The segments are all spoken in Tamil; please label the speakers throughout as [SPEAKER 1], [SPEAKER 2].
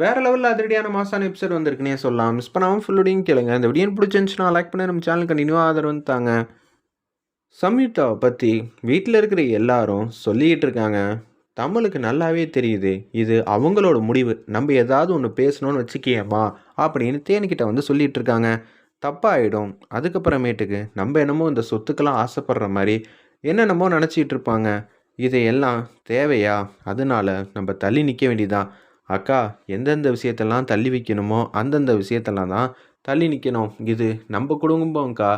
[SPEAKER 1] வேறு லெவலில் அதிரடியான மாசான எபிசோட் வந்திருக்குனே சொல்லலாம். மிஸ் பண்ணாமல் ஃபுல்லோடையும் கேளுங்க. இந்த வீடியோ பிடிச்சிருந்துச்சுன்னா லைக் பண்ணி. நம்ம சேனல் கண்டினியூ ஆதரவு தாங்க. சம்யுக்தாவை பற்றி வீட்டில் இருக்கிற எல்லாரும் சொல்லிக்கிட்டு இருக்காங்க. தமிழுக்கு நல்லாவே தெரியுது. இது அவங்களோட முடிவு. நம்ம ஏதாவது ஒன்று பேசணும்னு வச்சுக்கியம்மா அப்படின்னு தேனிக்கிட்ட வந்து சொல்லிகிட்டு இருக்காங்க. தப்பாகிடும் அதுக்கப்புறமேட்டுக்கு நம்ம என்னமோ இந்த சொத்துக்கெல்லாம் ஆசைப்படுற மாதிரி என்னென்னமோ நினச்சிக்கிட்டு இருப்பாங்க. இதையெல்லாம் தேவையா? அதனால நம்ம தள்ளி நிற்க வேண்டியதான் அக்கா எந்தெந்த விஷயத்தெல்லாம் தள்ளி வைக்கணுமோ அந்தந்த விஷயத்தெல்லாம் தான் தள்ளி நிற்கணும் இது நம்ம குடும்பம்க்கா.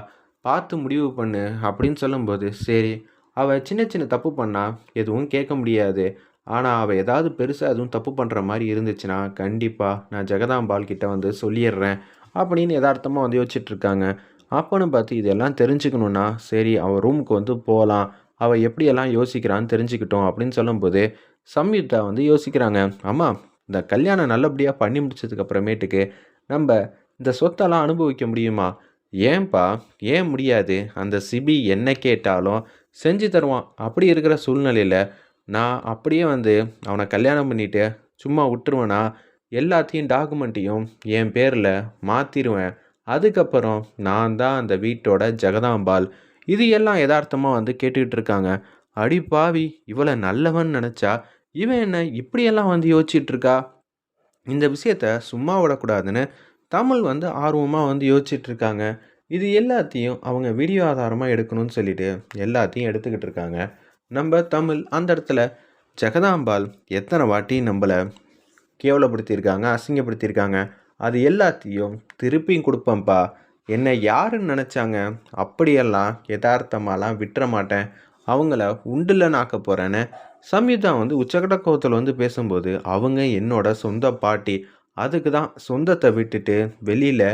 [SPEAKER 1] பார்த்து முடிவு பண்ணு அப்படின்னு சொல்லும்போது சரி அவள் சின்ன சின்ன தப்பு பண்ணா எதுவும் கேட்க முடியாது. ஆனால் அவள் ஏதாவது பெருசாக எதுவும் தப்பு பண்ணுற மாதிரி இருந்துச்சுன்னா கண்டிப்பாக நான் ஜெகதாம்பாள் கிட்டே வந்து சொல்லிடுறேன் அப்படின்னு யதார்த்தமாக வந்து யோசிச்சுட்ருக்காங்க. அப்போன்னு பார்த்து இதெல்லாம் தெரிஞ்சுக்கணுன்னா சரி அவள் ரூமுக்கு வந்து போகலாம். அவள் எப்படியெல்லாம் யோசிக்கிறான்னு தெரிஞ்சுக்கிட்டோம் அப்படின்னு சொல்லும்போது சம்யுக்தா வந்து யோசிக்கிறாங்க. அம்மா இந்த கல்யாணம் நல்லபடியாக பண்ணி முடிச்சதுக்கப்புறமேட்டுக்கு நம்ம இந்த சொத்தெல்லாம் அனுபவிக்க முடியுமா? ஏன்பா? ஏன் முடியாது? அந்த சிபி என்ன கேட்டாலும் செஞ்சு தருவான். அப்படி இருக்கிற சூழ்நிலையில் நான் அப்படியே வந்து அவனை கல்யாணம் பண்ணிட்டு சும்மா விட்டுருவேனா? எல்லாத்தையும் டாக்குமெண்ட்டையும் என் பேரில் மாற்றிடுவேன் அதுக்கப்புறம் நான் தான் அந்த வீட்டோட ஜெகதாம்பாள். இது எல்லாம் யதார்த்தமாக வந்து கேட்டுக்கிட்டு இருக்காங்க. அடி பாவி இவளை நல்லவன் நினச்சா இவன் என்ன இப்படியெல்லாம் வந்து யோசிச்சுட்டு இருக்கா இந்த விஷயத்த சும்மா விடக்கூடாதுன்னு தமிழ் வந்து ஆர்வமாக வந்து யோசிச்சுட்டு இருக்காங்க இது எல்லாத்தையும் அவங்க வீடியோ ஆதாரமாக எடுக்கணும்னு சொல்லிட்டு எல்லாத்தையும் எடுத்துக்கிட்டு இருக்காங்க நம்ம தமிழ் அந்த இடத்துல ஜெகதாம்பாள் எத்தனை வாட்டி நம்மளை கேவலப்படுத்தியிருக்காங்க அசிங்கப்படுத்தியிருக்காங்க. அது எல்லாத்தையும் திருப்பியும் கொடுப்பேன்ப்பா. என்னை யாருன்னு நினச்சாங்க? அப்படியெல்லாம் யதார்த்தமாலாம் விட்டுற மாட்டேன். அவங்கள உண்டுல போகிறேன்னு சம்யுதா வந்து உச்சகட்ட கோவத்தில் வந்து பேசும்போது அவங்க என்னோட சொந்த பாட்டி. அதுக்கு தான் சொந்தத்தை விட்டுட்டு வெளியில்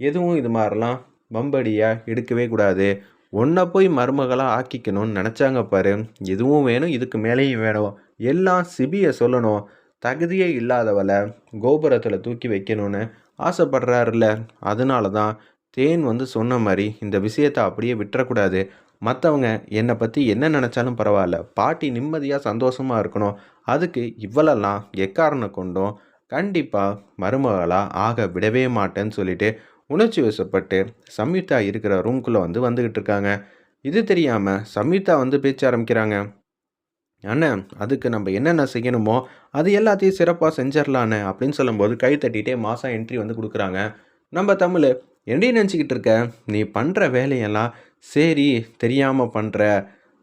[SPEAKER 1] எதுவும் இது மாதிரிலாம் பம்படியாக எடுக்கவே கூடாது. ஒன்றை போய் மருமகளாக ஆக்கிக்கணும்னு நினச்சாங்க பாரு. எதுவும் வேணும் இதுக்கு மேலேயும் வேணும். எல்லாம் சிபியை சொல்லணும். தகுதியே இல்லாதவளை கோபுரத்தில் தூக்கி வைக்கணும்னு ஆசைப்படுறாருல்ல. அதனால தான் தேன் வந்து சொன்ன மாதிரி இந்த விஷயத்தை அப்படியே விட்டுறக்கூடாது. மற்றவங்க என்னை பற்றி என்ன நினச்சாலும் பரவாயில்ல. பாட்டி நிம்மதியாக சந்தோஷமாக இருக்கணும். அதுக்கு இவ்வளெல்லாம் எக்காரணம் கொண்டும் கண்டிப்பாக மருமகளாக ஆக விடவே மாட்டேன்னு சொல்லிட்டு உணர்ச்சி வசப்பட்டு சம்யுக்தா இருக்கிற ரூம்குள்ளே வந்து வந்துக்கிட்டு இருக்காங்க. இது தெரியாமல் சம்யுக்தா வந்து பேச்ச ஆரம்பிக்கிறாங்க. அண்ணன் அதுக்கு நம்ம என்னென்ன செய்யணுமோ அது எல்லாத்தையும் சிறப்பாக செஞ்சிடலான்னு அப்படின்னு சொல்லும்போது கை தட்டிகிட்டே மாதம் என்ட்ரி வந்து கொடுக்குறாங்க. நம்ம தமிழ் என்னடி நினச்சிக்கிட்டு இருக்க நீ பண்ணுற வேலையெல்லாம் சரி தெரியாமல் பண்ணுற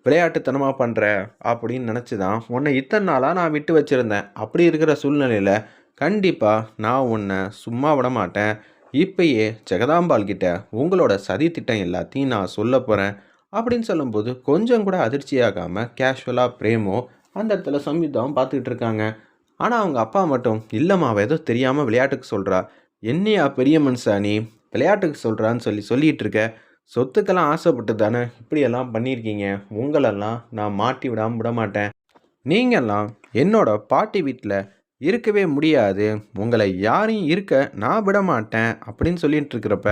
[SPEAKER 1] விளையாட்டுத்தனமாக பண்ணுற அப்படின்னு நினச்சி தான் உன்னை இத்தனை நாளாக நான் விட்டு வச்சுருந்தேன். அப்படி இருக்கிற சூழ்நிலையில் கண்டிப்பாக நான் உன்னை சும்மா விட மாட்டேன். இப்பயே ஜெகதாம்பாள் கிட்ட உங்களோட சதி திட்டம் எல்லாத்தையும் நான் சொல்ல போகிறேன் அப்படின்னு சொல்லும்போது கொஞ்சம் கூட அதிர்ச்சியாகாமல் கேஷுவலாக பிரேமோ அந்த இடத்துல சம்யுக்தாவும் பார்த்துக்கிட்டு இருக்காங்க. ஆனால் அவங்க அப்பா மட்டும் இல்லைம்மா ஏதோ தெரியாமல் விளையாட்டுக்கு சொல்கிறா என்னையா பெரிய மனுஷா நீ? விளையாட்டுக்கு சொல்கிறான்னு சொல்லி சொல்லிகிட்டு இருக்க சொத்துக்கெல்லாம் ஆசைப்பட்டு தானே? இப்படியெல்லாம் பண்ணியிருக்கீங்க. உங்களெல்லாம் நான் மாட்டி விடாமல் விட மாட்டேன் நீங்கள்லாம் என்னோட பாட்டி வீட்டில் இருக்கவே முடியாது. உங்களை யாரையும் இருக்க நான் விட மாட்டேன் அப்படின்னு சொல்லிட்டு இருக்கிறப்ப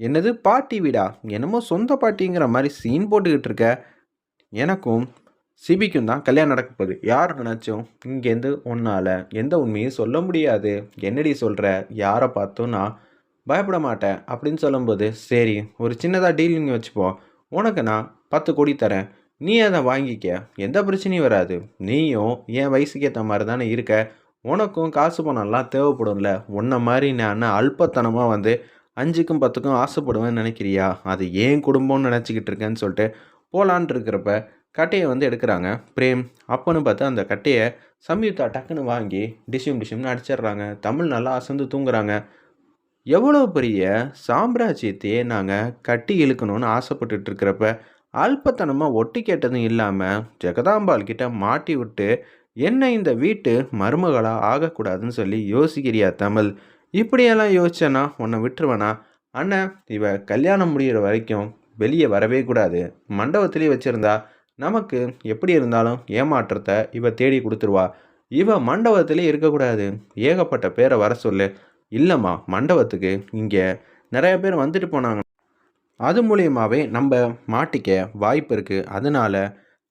[SPEAKER 1] என்னது பாட்டி வீடா? என்னமோ சொந்த பாட்டிங்கிற மாதிரி சீன் போட்டுக்கிட்டு இருக்க எனக்கும் சிபிக்கும் தான் கல்யாணம் நடக்க போகுது. யார் நினச்சும் இங்கேருந்து உன்னால் எந்த உண்மையும் சொல்ல முடியாது. என்னடி சொல்கிற யாரை பார்த்தும் நான் பயப்பட மாட்டேன் அப்படின்னு சொல்லும்போது சரி ஒரு சின்னதாக டீலிங் வச்சுப்போம் உனக்கு நான் பத்து கோடி தரேன். நீ அதை வாங்கிக்க. எந்த பிரச்சனையும் வராது. நீயும் என் வயசுக்கு ஏற்ற மாதிரி தானே இருக்க. உனக்கும் காசு பணம்லாம் தேவைப்படும்ல. உன்ன மாதிரி நான் அல்பத்தனமாக வந்து அஞ்சுக்கும் பத்துக்கும் ஆசைப்படுவேன்னு நினைக்கிறியா? அது ஏன் குடும்பம்னு நினச்சிக்கிட்டு இருக்கேன்னு சொல்லிட்டு போலான் இருக்கிறப்ப கட்டையை வந்து எடுக்கிறாங்க. பிரேம் அப்போன்னு பார்த்து அந்த கட்டையை சம்யுக்தா டக்குன்னு வாங்கி டிஷ்யூம் டிஷ்யூம்னு அடிச்சிடுறாங்க. தமிழ் நல்லா அசந்து தூங்குறாங்க. எவ்வளோ பெரிய சாம்ராஜ்யத்தையே நாங்கள் கட்டி இழுக்கணும்னு ஆசைப்பட்டுட்டு இருக்கிறப்ப அல்பத்தனமாக ஒட்டி கேட்டதும் இல்லாமல் ஜெகதாம்பாள் கிட்ட மாட்டி விட்டு என்ன இந்த வீட்டு மருமகளாக ஆகக்கூடாதுன்னு சொல்லி யோசிக்கிறியா தமிழ்? இப்படியெல்லாம் யோசிச்சேனா உன்னை விட்டுருவேனா? அண்ணன் இவ கல்யாணம் முடிகிற வரைக்கும் வெளியே வரவே கூடாது. மண்டபத்திலே வச்சுருந்தா நமக்கு எப்படி இருந்தாலும் ஏமாற்றத்தை இவ தேடி கொடுத்துருவா. இவ மண்டபத்திலே இருக்கக்கூடாது. ஏகப்பட்ட பேரை வர சொல்லு. இல்லைம்மா மண்டபத்துக்கு இங்கே நிறைய பேர் வந்துட்டு போனாங்க. அது மூலியமாகவே நம்ம மாட்டிக்க வாய்ப்பு இருக்குது அதனால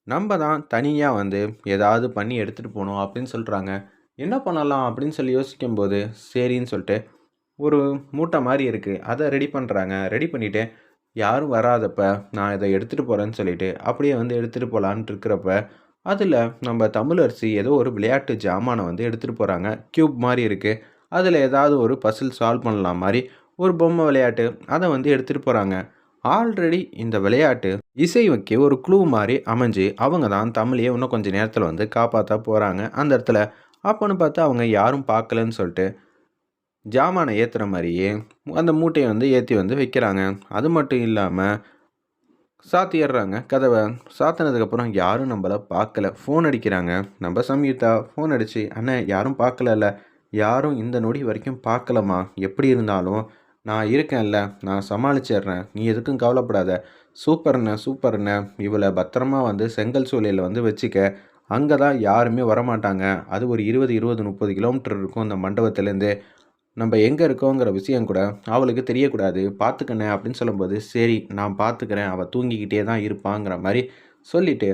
[SPEAKER 1] நம்ம தான் தனியாக வந்து ஏதாவது பண்ணி எடுத்துகிட்டு போகணும் அப்படின்னு சொல்கிறாங்க என்ன பண்ணலாம் அப்படின்னு சொல்லி யோசிக்கும்போது சரின்னு சொல்லிட்டு ஒரு மூட்டை மாதிரி இருக்குது அதை ரெடி பண்ணுறாங்க ரெடி பண்ணிவிட்டு யாரும் வராதப்ப நான் இதை எடுத்துகிட்டு போகிறேன்னு சொல்லிட்டு அப்படியே வந்து எடுத்துகிட்டு போகலான்ட்டு இருக்கிறப்ப அதில் நம்ம தமிழரசி ஏதோ ஒரு விளையாட்டு ஜாமானை வந்து எடுத்துகிட்டு போகிறாங்க க்யூப் மாதிரி இருக்குது அதில் ஏதாவது ஒரு பசில் சால்வ் பண்ணலாம் மாதிரி ஒரு பொம்மை விளையாட்டு அதை வந்து எடுத்துகிட்டு போகிறாங்க ஆல்ரெடி இந்த விளையாட்டு இசைவுக்கு ஒரு குழு மாதிரி அமைஞ்சு அவங்க தான் தமிழையே இன்னும் கொஞ்சம் நேரத்தில் வந்து காப்பாற்ற போகிறாங்க அந்த இடத்துல அப்போன்னு பார்த்து அவங்க யாரும் பார்க்கலன்னு சொல்லிட்டு ஜாமானை ஏற்றுற மாதிரியே அந்த மூட்டையை வந்து ஏற்றி வந்து வைக்கிறாங்க. அது மட்டும் இல்லாமல் சாத்திடுறாங்க கதவை சாத்தினதுக்கப்புறம் யாரும் நம்மளை பார்க்கல. ஃபோன் அடிக்கிறாங்க. நம்ம சம்யுக்தா ஃபோன் அடித்து அண்ணன் யாரும் பார்க்கலல்ல. யாரும் இந்த நொடி வரைக்கும் பார்க்கலம்மா. எப்படி இருந்தாலும் நான் இருக்கேன்ல நான் சமாளிச்சிடுறேன். நீ எதுக்கும் கவலைப்படாத. சூப்பர்ண்ண சூப்பர்ண்ண இவளை பத்திரமா வந்து செங்கல் சூளையில் வந்து வச்சுக்க அங்கே தான் யாருமே வரமாட்டாங்க. அது ஒரு இருபது இருபது முப்பது கிலோமீட்டர் இருக்கும் அந்த மண்டபத்துலேருந்து. நம்ம எங்கே இருக்கோங்கிற விஷயம் கூட அவளுக்கு தெரியக்கூடாது. பார்த்துக்கண்ணே அப்படின்னு சொல்லும்போது சரி நான் பார்த்துக்கிறேன். அவள் தூங்கிக்கிட்டே தான் இருப்பாங்கிற மாதிரி சொல்லிவிட்டு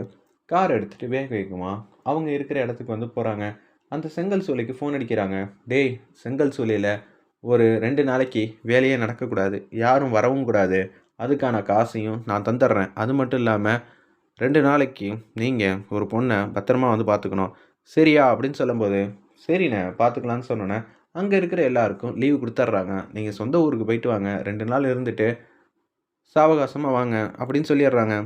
[SPEAKER 1] கார் எடுத்துகிட்டு வேக வேகமா அவங்க இருக்கிற இடத்துக்கு வந்து போகிறாங்க அந்த செங்கல் சூளைக்கு ஃபோன் அடிக்கிறாங்க. டேய் செங்கல் சூளையில் ஒரு ரெண்டு நாளைக்கு வேலையே நடக்கக்கூடாது. யாரும் வரவும் கூடாது. அதுக்கான காசையும் நான் தந்துடுறேன். அது மட்டும் இல்லாமல் ரெண்டு நாளைக்கு நீங்கள் ஒரு பொண்ணை பத்திரமா வந்து பார்த்துக்கணும். சரியா? அப்படின்னு சொல்லும்போது சரிண்ணே பார்த்துக்கலான்னு சொன்னோன்னே அங்கே இருக்கிற எல்லாருக்கும் லீவு கொடுத்துட்றாங்க. நீங்கள் சொந்த ஊருக்கு போயிட்டு வாங்க. ரெண்டு நாள் இருந்துட்டு சாவகாசமாக வாங்க அப்படின்னு சொல்லிடுறாங்க.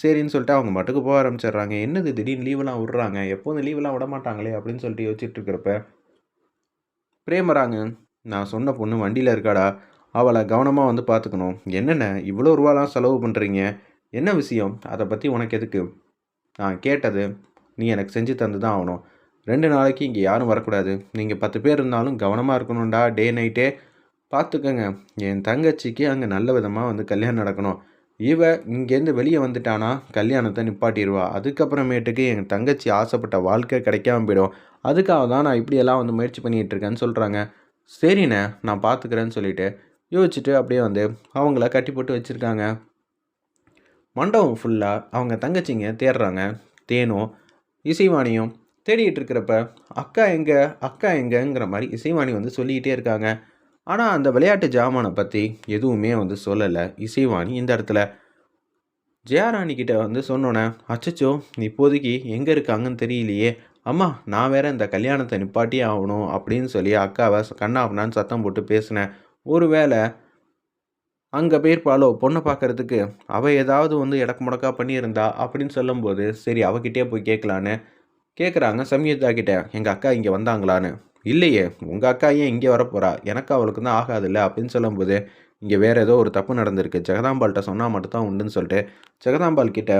[SPEAKER 1] சரின்னு சொல்லிட்டு அவங்க மட்டுக்கு போக ஆரம்பிச்சிடுறாங்க. என்னது திடீர்னு லீவெல்லாம் விட்றாங்க? எப்போதும் லீவெல்லாம் விட மாட்டாங்களே அப்படின்னு சொல்லிட்டு யோசிச்சுட்டு இருக்கிறப்ப பிரேமராங்க நான் சொன்ன பொண்ணு வண்டியில் இருக்காடா. அவளை கவனமாக வந்து பார்த்துக்கணும். என்னென்ன இவ்வளோ ரூபாலாம் செலவு பண்ணுறீங்க என்ன விஷயம்? அதை பற்றி உனக்கு எதுக்கு? நான் கேட்டது நீ எனக்கு செஞ்சு தந்து தான் ஆகணும். ரெண்டு நாளைக்கு இங்கே யாரும் வரக்கூடாது. நீங்கள் பத்து பேர் இருந்தாலும் கவனமாக இருக்கணும்டா டே நைட்டே பார்த்துக்கங்க. என் தங்கச்சிக்கு அங்கே நல்ல விதமாக வந்து கல்யாணம் நடக்கணும். இவ இங்கேருந்து வெளியே வந்துட்டானா? கல்யாணத்தை நிப்பாட்டிடுவா அதுக்கப்புறமேட்டுக்கு என் தங்கச்சி ஆசைப்பட்ட வாழ்க்கை கிடைக்காம போயிடும். அதுக்காக தான் நான் இப்படியெல்லாம் வந்து முயற்சி பண்ணிகிட்டு இருக்கேன்னு சொல்கிறாங்க சரிண்ணே நான் பார்த்துக்கிறேன்னு சொல்லிட்டு யோசிச்சுட்டு அப்படியே வந்து அவங்கள கட்டி போட்டு வச்சுருக்காங்க. மண்டபம் ஃபுல்லாக அவங்க தங்கச்சிங்க தேடுறாங்க. தேனும் இசைவாணியும் தேடிட்டு இருக்கிறப்ப அக்கா எங்கே அக்கா எங்கேங்கிற மாதிரி இசைவாணி வந்து சொல்லிக்கிட்டே இருக்காங்க. ஆனால் அந்த விளையாட்டு ஜாமானை பற்றி எதுவுமே வந்து சொல்லலை. இசைவாணி இந்த இடத்துல. ஜெயாராணிக்கிட்ட வந்து சொன்னோன்னே அச்சச்சோ இப்போதைக்கு எங்கே இருக்காங்கன்னு தெரியலையே. அம்மா நான் வேற இந்த கல்யாணத்தை நிப்பாட்டி ஆகணும் அப்படின்னு சொல்லி அக்காவை கண்ணாப்பனான்னு சத்தம் போட்டு பேசினேன் ஒருவேளை அங்கே போயிருப்பாளோ பொண்ணை பார்க்கறதுக்கு அவள் ஏதாவது வந்து இடக்கு முடக்கா பண்ணியிருந்தா அப்படின்னு சொல்லும்போது சரி அவகிட்டே போய் கேட்கலான்னு கேட்குறாங்க சம்யுக்தா கிட்டே. எங்கள் அக்கா இங்கே வந்தாங்களான்னு. இல்லையே உங்கள் அக்கா ஏன் இங்கே வரப்போகிறா எனக்கு அவளுக்கு தான் ஆகாதுல்ல அப்படின்னு சொல்லும்போது இங்கே வேறு ஏதோ ஒரு தப்பு நடந்திருக்கு. ஜெகதாம்பால்கிட்ட சொன்னால் மட்டும்தான் உண்டுன்னு சொல்லிட்டு ஜெகதாம்பால் கிட்ட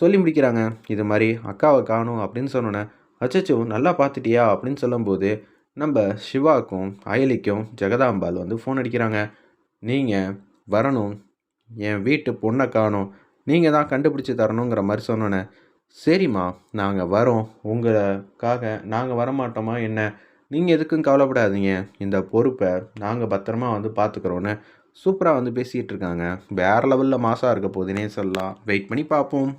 [SPEAKER 1] சொல்லி முடிக்கிறாங்க. இது மாதிரி அக்காவை காணும் அப்படின்னு சொன்னோன்னே அச்சச்சோ நல்லா பார்த்துட்டியா? அப்படின்னு சொல்லும்போது நம்ம சிவாக்கும் அயலிக்கும் ஜெகதாம்பால் வந்து ஃபோன் அடிக்கிறாங்க. நீங்கள் வரணும். என் வீட்டு பொண்ணை காணும். நீங்கள் தான் கண்டுபிடிச்சி தரணுங்கிற மாதிரி சொன்னோன்னே சரிம்மா நாங்கள் வரோம். உங்களுக்காக நாங்கள் வரமாட்டோமா என்ன? நீங்கள் எதுக்கும் கவலைப்படாதீங்க. இந்த பொறுப்பை நாங்கள் பத்திரமா வந்து பார்த்துக்குறோன்னு சூப்பராக வந்து பேசிகிட்டு இருக்காங்க. வேறு லெவலில் மாஸாக இருக்க போதுனே சொல்லலாம் வெயிட் பண்ணி பார்ப்போம்